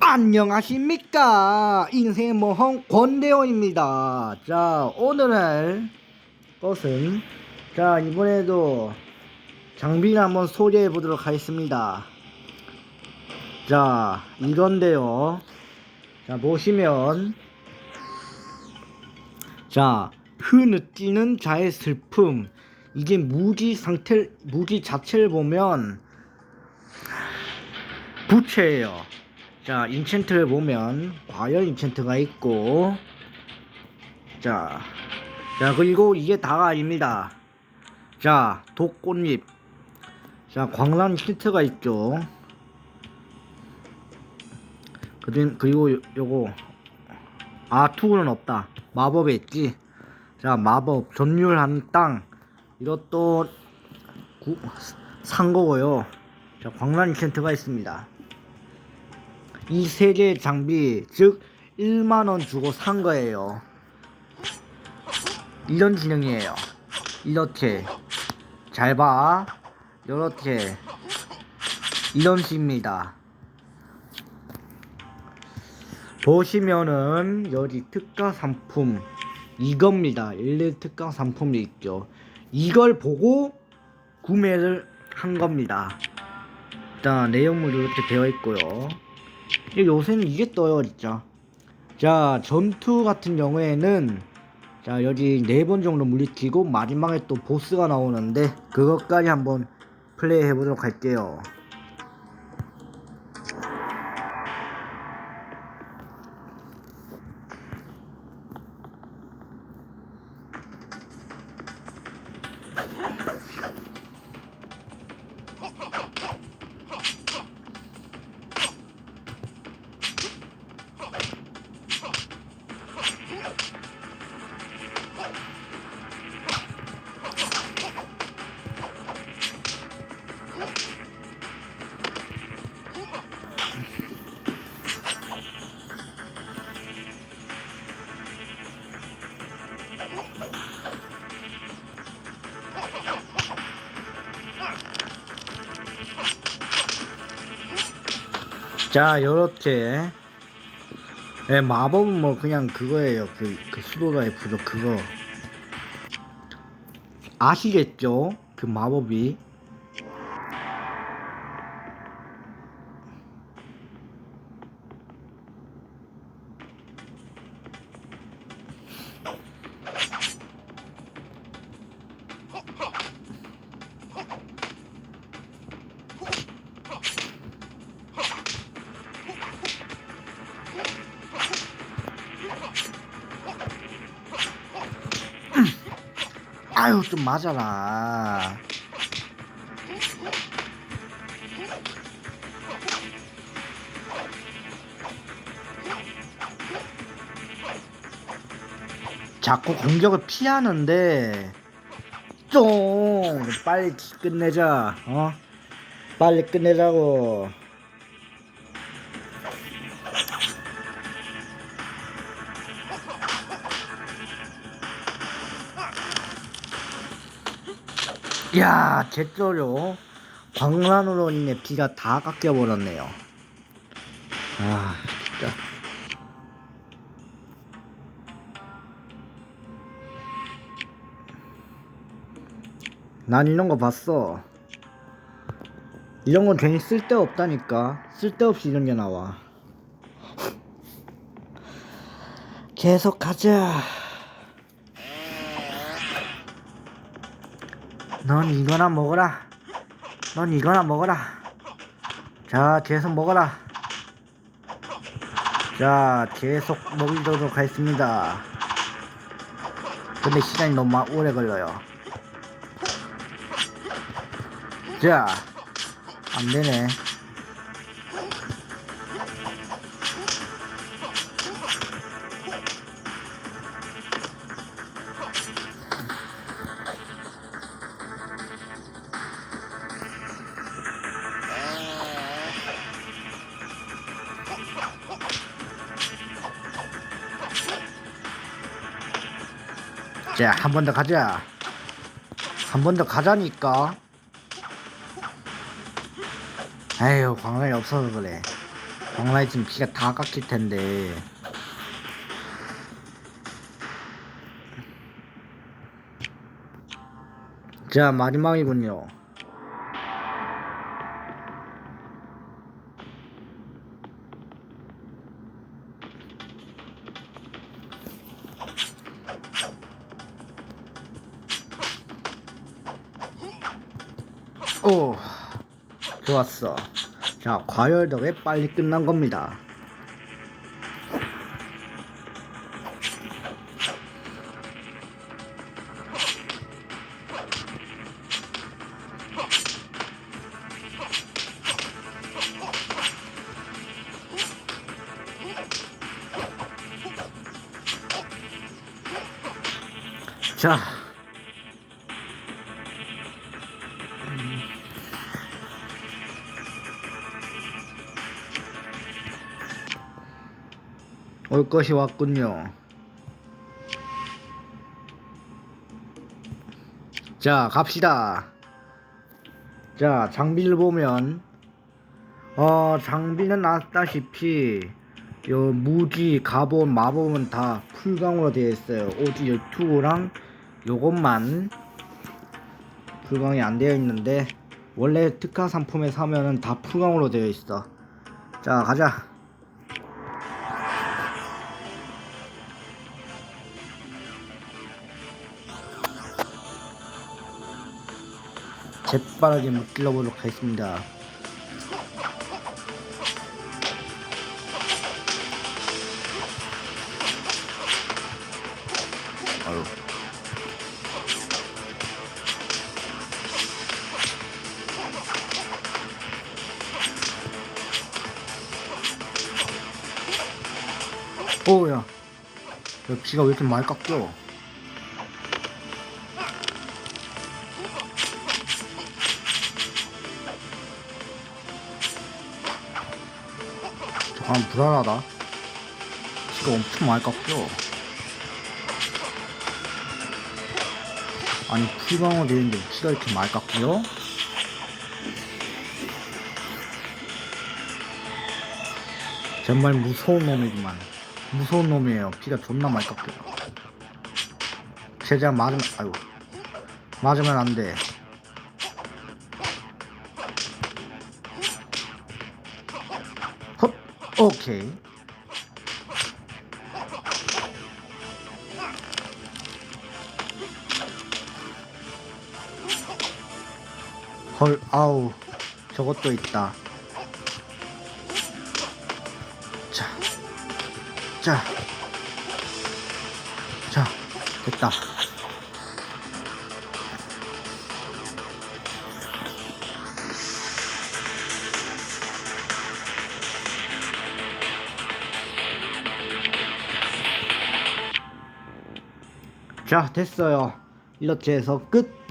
안녕하십니까? 인생의 모험 권대원입니다. 자 오늘 할 것은 자 이번에도 장비를 한번 소개해 보도록 하겠습니다. 자 이건데요. 자 보시면 자 흐느끼는 자의 슬픔. 이게 무기 상태 무기 자체를 보면 부채예요 자, 인챈트를 보면 과연 인챈트가 있고 자, 자 그리고 이게 다가 아닙니다. 자, 독꽃잎 자, 광란 힌트가 있죠. 그리고 요, 요거 아 투구는 없다. 마법에 있지. 자, 마법 전율한 땅 이것도 구, 산 거고요. 자, 광란 힌트가 있습니다. 이 세 개의 장비 즉 1만원 주고 산 거예요. 이런 진영이에요. 이렇게 잘 봐. 이렇게 이런 식입니다. 보시면은 여기 특가 상품 이겁니다. 일일 특가 상품이 있죠. 이걸 보고 구매를 한 겁니다. 일단 내용물 이렇게 되어 있고요 요새는 이게 떠요 진짜. 자 전투 같은 경우에는 자 여기 네 번 정도 물리치고 마지막에 또 보스가 나오는데 그것까지 한번 플레이 해보도록 할게요 자 요렇게. 예, 마법은 뭐 그냥 그거예요. 그, 그 수도가의 부족 그거. 아시겠죠? 그 마법이 아유 좀 맞아라. 자꾸 공격을 피하는데 좀 빨리 끝내자 어? 빨리 끝내자고 야, 제쩌려 광란으로 인해 비가 다 깎여버렸네요. 아, 진짜. 난 이런 거 봤어. 이런 건 괜히 쓸데없다니까. 쓸데없이 이런 게 나와. 계속 가자. 넌 이거나 먹어라. 넌 이거나 먹어라. 자, 계속 먹어라. 자, 계속 먹이도록 하겠습니다. 근데 시간이 너무 마- 오래 걸려요. 자, 안 되네. 자, 한 번 더 가자. 한 번 더 가자니까. 에휴, 광란이 없어서 그래. 정말 지금 피가 다 깎일 텐데. 자, 마지막이군요. 오, 좋았어. 자, 과열 덕에 빨리 끝난 겁니다. 자, 올 것이 왔군요. 자, 갑시다. 자, 장비를 보면, 어, 장비는 아시다시피, 요 무기, 갑옷, 마법은 다 풀강으로 되어 있어요. 요 투구랑 요것만 풀강이 안 되어 있는데, 원래 특화 상품에 사면은 다 풀강으로 되어 있어. 자, 가자. 재빠르게 묶일러 보도록 하겠습니다. 아유. 오야, 야, 피가 왜 이렇게 많이 깎여? 잠깐 불안하다. 피가 엄청 많이 깎여. 아니 풀방어 되는데 피가 이렇게 많이 깎여? 정말 무서운 놈이구만. 무서운 놈이에요. 피가 존나 많이 깎여. 최대한 맞으면 아이고 맞으면 안 돼. 오케이. 헐 아우 저것도 있다. 자, 자, 자, 됐다. 자, 됐어요. 이렇게 해서 끝.